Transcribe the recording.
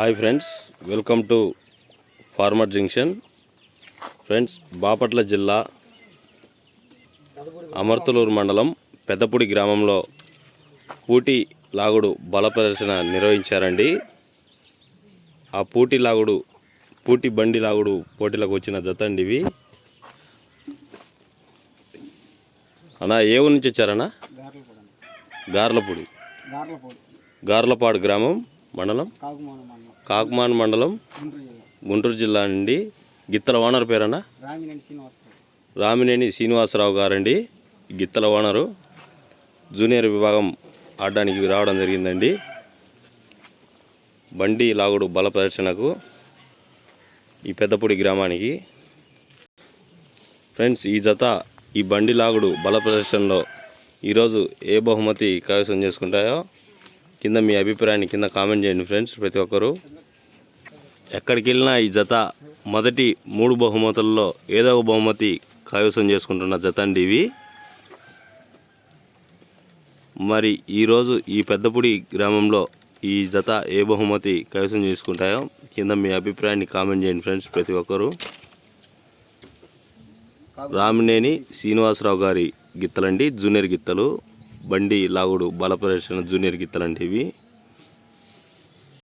Hi friends welcome to farmer junction. Friends Bapatla జిల్లా అమర్తలూరు మండలం పెద్దపూడి గ్రామంలో పూటి లాగుడు బల ప్రదర్శన నిర్వహించారండి. ఆ పూటి లాగుడు పూటి బండి లాగుడు పోటీలకు వచ్చిన జత అండి ఇవి. అన్నా ఏ ఊరు నుంచి వచ్చారన్నా? గార్లపూడి గార్లపూడి. గార్లపూడి. గార్లపాడు గ్రామం. మండలం? కాకుమాన మండలం. గుంటూరు జిల్లా. నుండి గిత్తల ఓనర్ పేరన్నా రామినేని శ్రీనివాసరావు. రామినేని శ్రీనివాసరావు గారండి. గిత్తల ఓనరు. జూనియర్ విభాగం ఆడడానికి రావడం జరిగిందండి. బండి లాగుడు బల ప్రదర్శనకు ఈ పెద్దపూడి గ్రామానికి. ఫ్రెండ్స్ ఈ జత ఈ బండి లాగుడు బల ప్రదర్శనలో ఈరోజు ఏ బహుమతి కైవసం చేసుకుంటాయో కింద మీ అభిప్రాయాన్ని కింద కామెంట్ చేయండి ఫ్రెండ్స్ ప్రతి ఒక్కరూ. ఎక్కడికి వెళ్ళినా ఈ జత మొదటి మూడు బహుమతుల్లో ఏదో ఒక బహుమతి కైవసం చేసుకుంటున్న జత అండి ఇవి మరి ఈరోజు ఈ పెద్దపూడి గ్రామంలో ఈ జత ఏ బహుమతి కైవసం చేసుకుంటాయో కింద మీ అభిప్రాయాన్ని కామెంట్ చేయండి ఫ్రెండ్స్ ప్రతి ఒక్కరూ. రామినేని శ్రీనివాసరావు గారి గిత్తలండి జూనియర్ గిత్తలు. బండి లాగుడు బల ప్రదర్శన జూనియర్ అంటే ఇవి